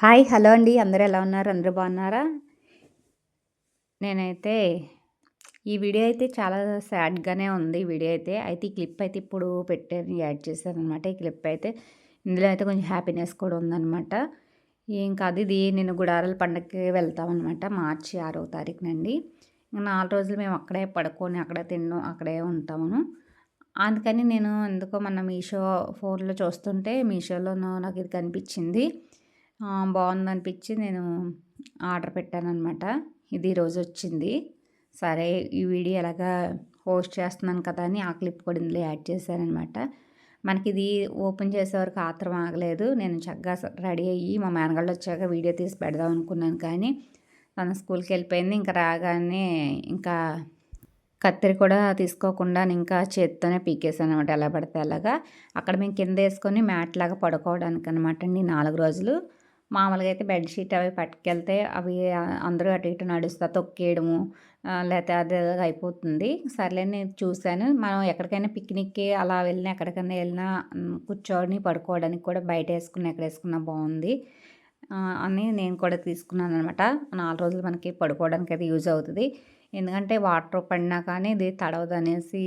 Hi hello అండి. అందరూ ఎలా ఉన్నారు? అందరూ బాగున్నారా? నేనైతే ఈ వీడియో అయితే చాలా సాడ్గానే ఉంది. ఈ వీడియో అయితే అయితే ఈ క్లిప్ అయితే ఇప్పుడు పెట్టాను యాడ్ చేశాను అనమాట ఈ క్లిప్ అయితే ఇందులో అయితే కొంచెం హ్యాపీనెస్ కూడా ఉందన్నమాట. ఇంకా అది ఇది నేను గుడారాల పండగకి వెళ్తామన్నమాట మార్చి ఆరో తారీఖునండి ఇంకా నాలుగు రోజులు మేము అక్కడే పడుకొని అక్కడే తిన్నాం అక్కడే ఉంటాము అందుకని నేను ఎందుకో మన మీషో ఫోన్లో చూస్తుంటే మీషోలోనూ నాకు ఇది కనిపించింది. బాగుందనిపించి నేను ఆర్డర్ పెట్టాను అనమాట ఇది ఈరోజు వచ్చింది సరే ఈ వీడియో ఎలాగా పోస్ట్ చేస్తున్నాను కదా అని ఆ క్లిప్ కూడా ఇందులో యాడ్ చేశానమాట మనకి ఇది ఓపెన్ చేసే వరకు ఆత్రం ఆగలేదు. నేను చక్కగా రెడీ అయ్యి మా మేనగాళ్ళు వచ్చాక వీడియో తీసి పెడదాం అనుకున్నాను కానీ తన స్కూల్కి వెళ్ళిపోయింది. ఇంకా రాగానే ఇంకా కత్తిరి కూడా తీసుకోకుండా ఇంకా చేత్తోనే పీకేసాను అనమాట ఎలా పడితే అలాగా. అక్కడ మేము కింద వేసుకొని మ్యాట్ లాగా పడుకోవడానికి అనమాట అండి నాలుగు రోజులు. మామూలుగా అయితే బెడ్షీట్ అవి పట్టుకెళ్తే అవి అందరూ అటు ఇటు నడుస్తా తొక్కేయడము లేకపోతే అది అయిపోతుంది. సర్లే నేను చూశాను. మనం ఎక్కడికైనా పిక్నిక్కి అలా వెళ్ళినా ఎక్కడికైనా వెళ్ళినా కూర్చోని పడుకోవడానికి కూడా బయట వేసుకున్నా ఎక్కడ వేసుకున్నా బాగుంది. అని నేను కూడా తీసుకున్నాను అనమాట నాలుగు రోజులు మనకి పడుకోవడానికి అయితే యూజ్ అవుతుంది. ఎందుకంటే వాటర్ పడినా కానీ ఇది తడవదు అనేసి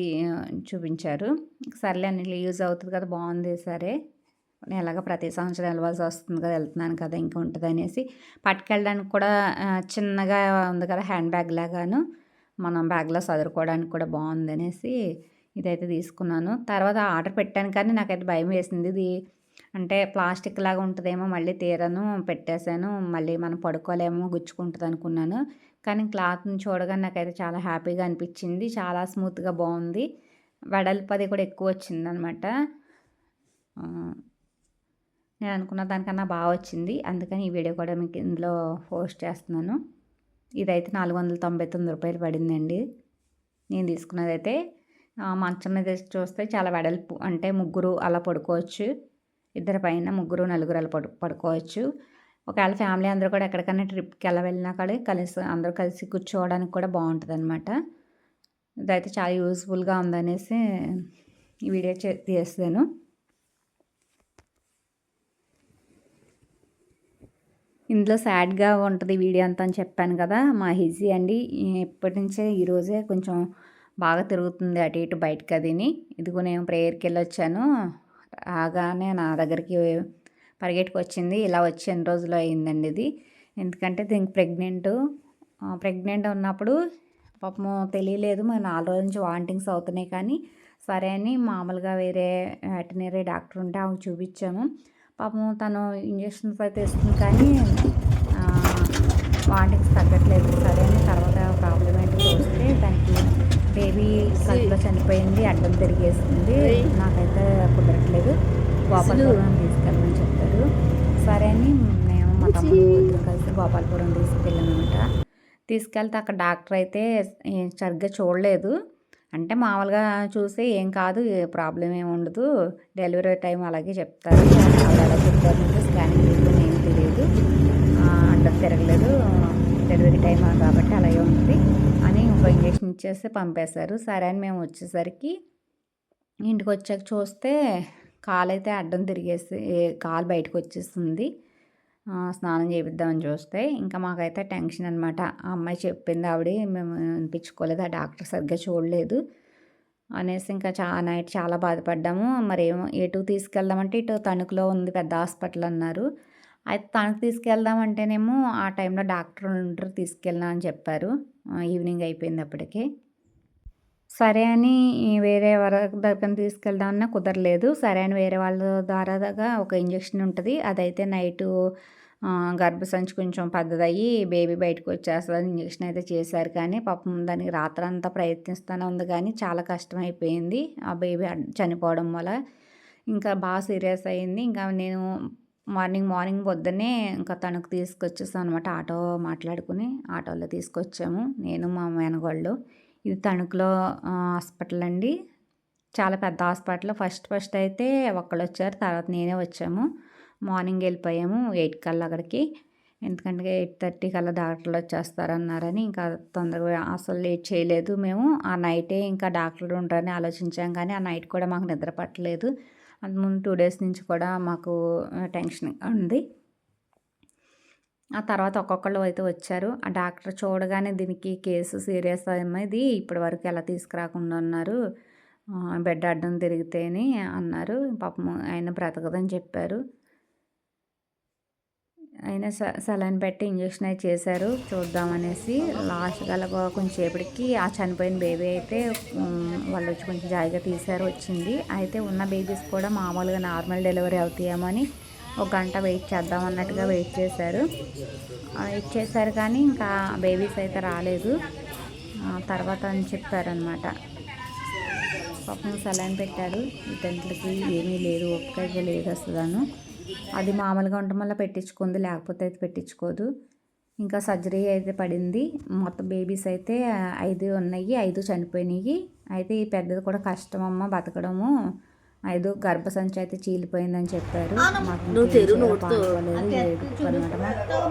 చూపించారు. సర్లే అన్ని యూజ్ అవుతుంది కదా బాగుంది సరే. నేను ఎలాగ ప్రతి సంవత్సరం వెళ్ళవలసి వస్తుంది కదా వెళ్తున్నాను కదా ఇంకా ఉంటుంది అనేసి పట్టుకెళ్ళడానికి కూడా చిన్నగా ఉంది కదా హ్యాండ్ బ్యాగ్ లాగాను మనం బ్యాగ్లో చదువుకోవడానికి కూడా బాగుంది అనేసి ఇదైతే తీసుకున్నాను. తర్వాత ఆర్డర్ పెట్టాను కానీ నాకైతే భయం వేసింది. ఇది అంటే ప్లాస్టిక్ లాగా ఉంటుందేమో మళ్ళీ తీరను పెట్టేశాను మళ్ళీ మనం పడుకోలేమో గుచ్చుకుంటుంది అనుకున్నాను. కానీ క్లాత్ని చూడగానే నాకైతే చాలా హ్యాపీగా అనిపించింది. చాలా స్మూత్గా బాగుంది. వెడల్పది కూడా ఎక్కువ వచ్చిందనమాట. నేను అనుకున్న దానికన్నా బాగా వచ్చింది అందుకని ఈ వీడియో కూడా మీకు ఇందులో పోస్ట్ చేస్తున్నాను. ఇదైతే నాలుగు వందల తొంభై తొమ్మిది రూపాయలు పడిందండి. నేను తీసుకున్నదైతే మంచం మీద చూస్తే చాలా వెడల్పు అంటే ముగ్గురు అలా పడుకోవచ్చు. ఇద్దరు పైన ముగ్గురు నలుగురు అలా పడు పడుకోవచ్చు. ఒకవేళ ఫ్యామిలీ అందరూ కూడా ఎక్కడికైనా ట్రిప్కి ఎలా వెళ్ళినా కూడా కలిసి అందరూ కలిసి కూర్చోవడానికి కూడా బాగుంటుంది అనమాట ఇదైతే చాలా యూస్ఫుల్గా ఉందనేసి ఈ వీడియో చే తీస్తాను ఇందులో సాడ్గా ఉంటుంది వీడియో అంతా అని చెప్పాను కదా మా హిజీ అండి ఎప్పటి నుంచే ఈరోజే కొంచెం బాగా తిరుగుతుంది అటు ఇటు బయటకు అదిని ఇదిగో నేను ప్రేయర్కి వెళ్ళొచ్చాను. రాగానే నా దగ్గరికి పరిగెట్టుకు వచ్చింది ఇలా వచ్చి ఎన్ని రోజులు అయిందండి ఇది. ఎందుకంటే దీనికి ప్రెగ్నెంట్. ప్రెగ్నెంట్ ఉన్నప్పుడు పాపము తెలియలేదు. మరి నాలుగు రోజుల నుంచి వాంటింగ్స్ అవుతున్నాయి కానీ సరే అని మామూలుగా వేరే వెటనరీ డాక్టర్ ఉంటే ఆమె చూపించాము. పాపం తను ఇంజక్షన్స్ అయితే ఇస్తుంది కానీ వాటికి తగ్గట్లేదు. సరే అని తర్వాత ప్రాబ్లం ఏంటో చూస్తే దానికి బేబీ కడుపులో చనిపోయింది అడ్డం తిరిగేస్తుంది నాకైతే కుదరట్లేదు. గోపాలపురం తీసుకెళ్ళమని చెప్పారు. సరే అని మేము మా తమ్ముడు కలిసి గోపాలపురం తీసుకెళ్ళామన్నమాట. తీసుకెళ్తే అక్కడ డాక్టర్ అయితే సరిగ్గా చూడలేదు. అంటే మామూలుగా చూసి ఏం కాదు ప్రాబ్లం ఏమి ఉండదు. డెలివరీ టైం అలాగే చెప్తారు. అలా చెప్తారు స్కానింగ్ ఏం తెలియదు. అండర్ తిరగలేదు. డెలివరీ టైం కాబట్టి అలాగే ఉంది. అని ఒక ఇంజక్షన్ ఇచ్చేసి పంపేశారు. సరే అని మేము వచ్చేసరికి ఇంటికి వచ్చాక చూస్తే కాలు అయితే అడ్డం తిరిగేసి కాలు బయటకు వచ్చేస్తుంది స్నానం చేపిద్దామని చూస్తే ఇంకా మాకైతే టెన్షన్ అనమాట ఆ అమ్మాయి చెప్పింది ఆవిడ మేము అనిపించుకోలేదు ఆ డాక్టర్ సరిగ్గా చూడలేదు. అనేసి ఇంకా చా నైట్ చాలా బాధపడ్డాము. మరి ఏమో ఎటు తీసుకెళ్దామంటే ఇటు తణుకులో ఉంది పెద్ద హాస్పిటల్ అన్నారు. అయితే తణుకు తీసుకెళ్దామంటేనేమో ఆ టైంలో డాక్టర్ ఉంటారు తీసుకెళ్ళినా అని చెప్పారు. ఈవినింగ్ అయిపోయింది అప్పటికే. సరే అని వేరే వరకు దగ్గర తీసుకెళ్దామన్నా కుదరలేదు. సరే అని వేరే వాళ్ళ ద్వారా ఒక ఇంజక్షన్ ఉంటుంది. అదైతే నైటు గర్భసంచి కొంచెం పెద్దదయ్యి బేబీ బయటకు వచ్చేస్తుంది ఇంజక్షన్ అయితే చేశారు కానీ పాపం దానికి రాత్రంతా ప్రయత్నిస్తూనే ఉంది కానీ చాలా కష్టమైపోయింది. ఆ బేబీ చనిపోవడం వల్ల ఇంకా బాగా సీరియస్ అయింది ఇంకా నేను మార్నింగ్ మార్నింగ్ పొద్దున్నే ఇంకా తనకు తీసుకొచ్చేసాను అనమాట ఆటో మాట్లాడుకుని. ఆటోలో తీసుకొచ్చాము. నేను మా మేనగోళ్ళు. ఇది తణుకులో హాస్పిటల్ అండి. చాలా పెద్ద హాస్పిటల్. ఫస్ట్ ఫస్ట్ అయితే ఒకళ్ళు వచ్చారు. తర్వాత నేనే వచ్చాము. మార్నింగ్ వెళ్ళిపోయాము ఎయిట్ కల్లా అక్కడికి. ఎందుకంటే ఎయిట్ థర్టీ కల్లా డాక్టర్లు వచ్చేస్తారన్నారని ఇంకా తొందరగా అసలు లేట్ చేయలేదు మేము. ఆ నైటే ఇంకా డాక్టర్లు ఉంటారని ఆలోచించాం కానీ ఆ నైట్ కూడా మాకు నిద్ర పట్టలేదు. ముందు టూ డేస్ నుంచి కూడా మాకు టెన్షన్ ఉంది. ఆ తర్వాత ఒక్కొక్కళ్ళు అయితే వచ్చారు. ఆ డాక్టర్ చూడగానే దీనికి కేసు సీరియస్ అయ్యేది. ఇప్పటి వరకు ఎలా తీసుకురాకుండా ఉన్నారు. బెడ్ అడ్డం తిరిగితేనే అన్నారు. పాపం ఆయన బ్రతకదని చెప్పారు. ఆయన సలైన్ పెట్టి ఇంజక్షన్ అయితే చేశారు. చూద్దామనేసి లాస్ట్ గల కొంచెంసేపటికి ఆ చనిపోయిన బేబీ అయితే వాళ్ళు వచ్చి కొంచెం జాయిగా తీశారు వచ్చింది. అయితే ఉన్న బేబీస్ కూడా మామూలుగా నార్మల్ డెలివరీ అవుతాయేమో అని ఒక గంట వెయిట్ చేద్దాం అన్నట్టుగా వెయిట్ చేశారు. వెయిట్ చేశారు కానీ ఇంకా బేబీస్ అయితే రాలేదు. తర్వాత అని చెప్పారనమాట పాపం సలైన్ పెట్టాడు. ఇతనికి ఏమీ లేదు ఒక్కగా లేదు అసలు అది మామూలుగా ఉండటం వల్ల పెట్టించుకుంది లేకపోతే అయితే పెట్టించుకోదు. ఇంకా సర్జరీ అయితే పడింది. మొత్తం బేబీస్ అయితే ఐదు ఉన్నాయి ఐదు చనిపోయినాయి. అయితే ఈ పెద్దది కూడా కష్టం అమ్మ బతకడము. ఐదు గర్భసంచి అయితే చీలిపోయిందని చెప్పారు. మాకు ఏడుపు అనమాట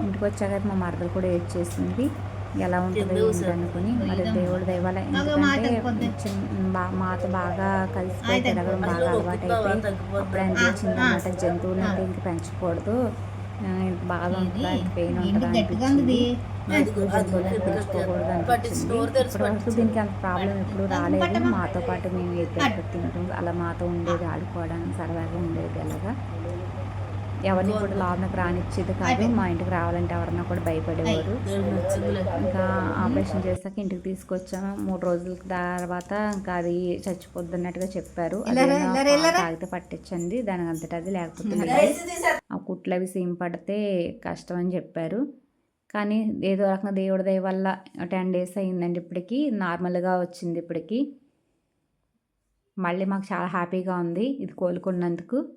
ఇంటికి వచ్చాక మా మరదలు కూడా ఏడ్చేసింది. ఎలా ఉంటుంది అనుకుని మరి దేవుడి దయవల్ల ఎందుకంటే మాతో బాగా కలిసిపోయి తిరగడం బాగా అలవాటు అయిపోయి అప్పుడు అనిపించింది అనమాట జంతువులు అంటే ఇంక పెంచకూడదు. బాధ ఉంటుంది? పెయిన్ ఉంటుంది? అనిపించింది. దీనికి అంత ప్రాబ్లం ఎప్పుడు రాలేదు. మాతో పాటు మేము ఎక్కడ తింటాం. అలా మాతో ఉండేది ఆడుకోవడానికి సరదాగా ఉండేది అలాగా. ఎవరిని కూడా లోపలికి రానిచ్చేది కాదు. మా ఇంటికి రావాలంటే ఎవరన్నా కూడా భయపడేవారు. ఇంకా ఆపరేషన్ చేశాక ఇంటికి తీసుకొచ్చాము. మూడు రోజుల తర్వాత ఇంకా అది చచ్చిపోద్ది అన్నట్టుగా చెప్పారు. తాగితే పట్టించండి. దానికి అంతటా అది లేకపోతే. ఆ కుట్లు అవి సీమ్ పడితే కష్టం అని చెప్పారు. కానీ ఏదో రకంగా దేవుడి దయ వల్ల టెన్ డేస్ అయిందండి ఇప్పటికి. నార్మల్గా వచ్చింది ఇప్పటికి. మళ్ళీ మాకు చాలా హ్యాపీగా ఉంది. ఇది కోలుకున్నందుకు.